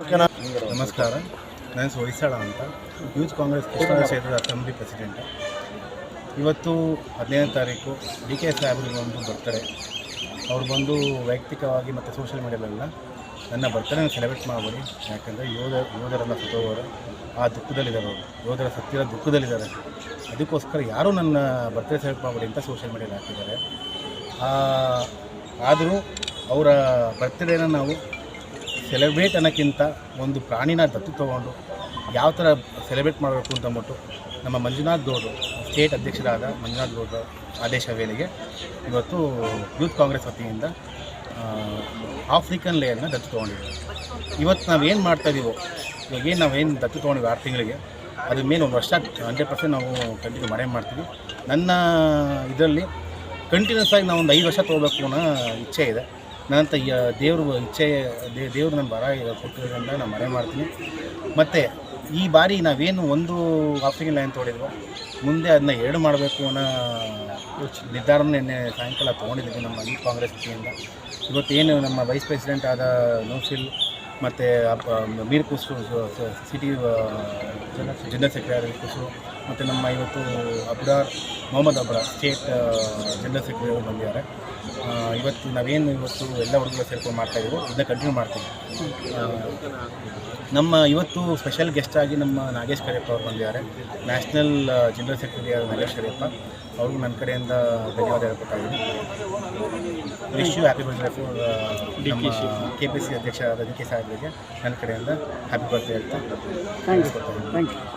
ನಮಸ್ಕಾರ. ನನ್ನ ಹೆಸರು ಅಂತ. ಯೂತ್ ಕಾಂಗ್ರೆಸ್ ಕೃಷ್ಣ ಕ್ಷೇತ್ರದ ಅಸೆಂಬ್ಲಿ ಪ್ರೆಸಿಡೆಂಟ್. ಇವತ್ತು ಹದಿನೈದನೇ ತಾರೀಕು ಡಿ ಕೆ ಸಾಹೇಬ್ರಿಗೆ ಒಂದು ಬರ್ತಾರೆ ಅವ್ರು ಬಂದು ವೈಯಕ್ತಿಕವಾಗಿ ಮತ್ತು ಸೋಷಿಯಲ್ ಮೀಡಿಯಾಲೆಲ್ಲ ನನ್ನ ಬರ್ತಡೇನ ಸೆಲೆಬ್ರೇಟ್ ಮಾಡಬೇಡಿ ಯಾಕಂದರೆ ಯೋಧ ಯೋಧರನ್ನು ಸತ್ತೋಗೋರು. ಆ ದುಃಖದಲ್ಲಿದ್ದಾರೆ ಅವರು. ಯೋಧರ ಸತ್ತಿರೋ ದುಃಖದಲ್ಲಿದ್ದಾರೆ. ಅದಕ್ಕೋಸ್ಕರ ಯಾರೂ ನನ್ನ ಬರ್ತ್ಡೇ ಸೆಲೆಬ್ರೇಟ್ ಮಾಡಬೇಡಿ ಅಂತ ಸೋಷಿಯಲ್ ಮೀಡಿಯಾದಲ್ಲಿ ಹಾಕಿದ್ದಾರೆ. ಆದರೂ ಅವರ ಬರ್ತ್ಡೇನ ನಾವು ಸೆಲೆಬ್ರೇಟ್ ಅನ್ನೋಕ್ಕಿಂತ ಒಂದು ಪ್ರಾಣಿನ ದತ್ತು ತೊಗೊಂಡು ಯಾವ ಥರ ಸೆಲೆಬ್ರೇಟ್ ಮಾಡಬೇಕು ಅಂತ ಅಂದ್ಬಿಟ್ಟು ನಮ್ಮ ಮಂಜುನಾಥ್ ಗೌಡ್ರು, ಸ್ಟೇಟ್ ಅಧ್ಯಕ್ಷರಾದ ಮಂಜುನಾಥ್ ಗೌಡ್ರ ಆದೇಶ ವೇಳೆಗೆ ಇವತ್ತು ಯೂತ್ ಕಾಂಗ್ರೆಸ್ ವತಿಯಿಂದ ಆಫ್ರಿಕನ್ ಲೇಯರ್ನ ದತ್ತು ತೊಗೊಂಡಿದ್ದೀವಿ ಇವತ್ತು ನಾವೇನು ಮಾಡ್ತಾ ಇದೀವೋ, ಇವಾಗ ಏನು ನಾವೇನು ದತ್ತು ತೊಗೊಂಡಿವಿ ಆರು ತಿಂಗಳಿಗೆ, ಅದ್ರ ಮೇಲೆ ಒಂದು ವರ್ಷ ಹಂಡ್ರೆಡ್ ಪರ್ಸೆಂಟ್ ನಾವು ಕಂಟಿನ್ಯೂ ಮಾಡೇ ಮಾಡ್ತೀವಿ. ನನ್ನ ಇದರಲ್ಲಿ ಕಂಟಿನ್ಯೂಸ್ ಆಗಿ ನಾವು ಒಂದು ಐದು ವರ್ಷ ತೊಗೋಬೇಕು ಅನ್ನೋ ಇಚ್ಛೆ ಇದೆ. ನನ್ನಂತ ದೇವ್ರ ಇಚ್ಛೆ ದೇವ್ರು ನನ್ನ ಬರ ಕೊಟ್ಟಿರೋದ್ರಿಂದ ನಾನು ಮನೆ ಮಾಡ್ತೀನಿ. ಮತ್ತು ಈ ಬಾರಿ ನಾವೇನು ಒಂದು ಆಫ್ಟಿಂಗ್ ಲೈನ್ ತೊಗೊಂಡಿದ್ವೋ, ಮುಂದೆ ಅದನ್ನ ಎರಡು ಮಾಡಬೇಕು ಅನ್ನೋ ನಿರ್ಧಾರನ ನಿನ್ನೆ ಸಾಯಂಕಾಲ ತೊಗೊಂಡಿದ್ದೀವಿ ನಮ್ಮ ಈ ಕಾಂಗ್ರೆಸ್ ವತಿಯಿಂದ ಇವತ್ತೇನು ನಮ್ಮ ವೈಸ್ ಪ್ರೆಸಿಡೆಂಟ್ ಆದ ನೌಫಿಲ್ ಮತ್ತು ಮೀರ್ ಕುಸು ಸಿಟಿ ಜನರಲ್ ಸೆಕ್ರೆಟರಿ ಕುಸು ಮತ್ತು ನಮ್ಮ ಇವತ್ತು Abrar, Mohammed Abrar state general secretary ಬಂದಿದ್ದಾರೆ. ಇವತ್ತು ನಾವೇನು ಇವತ್ತು ಎಲ್ಲ ಹುಡುಗರು ಸೇರ್ಕೊಂಡು ಮಾಡ್ತಾ ಇದ್ದೀವಿ ಇದನ್ನ ಕಂಟಿನ್ಯೂ ಮಾಡ್ತೀವಿ. ನಮ್ಮ ಇವತ್ತು ಸ್ಪೆಷಲ್ ಗೆಸ್ಟ್ ಆಗಿ ನಮ್ಮ ನಾಗೇಶ್ ಕರಿಯಪ್ಪ ಅವರು ಬಂದಿದ್ದಾರೆ. ನ್ಯಾಷನಲ್ ಜನರಲ್ ಸೆಕ್ರೆಟರಿ ಆದ ನಾಗೇಶ್ ಕರಿಯಪ್ಪ. ಅವ್ರಿಗೂ ನನ್ನ ಕಡೆಯಿಂದ ಧನ್ಯವಾದ ಹೇಳ್ಕೊತಾ ಇದ್ದೀನಿ. Wish you happy birthday for D K P C ಅಧ್ಯಕ್ಷರಾದ ಡಿ ಕೆ ಸಾಹೇಬರಿಗೆ. ನನ್ನ ಕಡೆಯಿಂದ ಹ್ಯಾಪಿ ಬರ್ತ್ಡೇ ಹೇಳ್ತಾ ಥ್ಯಾಂಕ್ ಯು ಥ್ಯಾಂಕ್ ಯು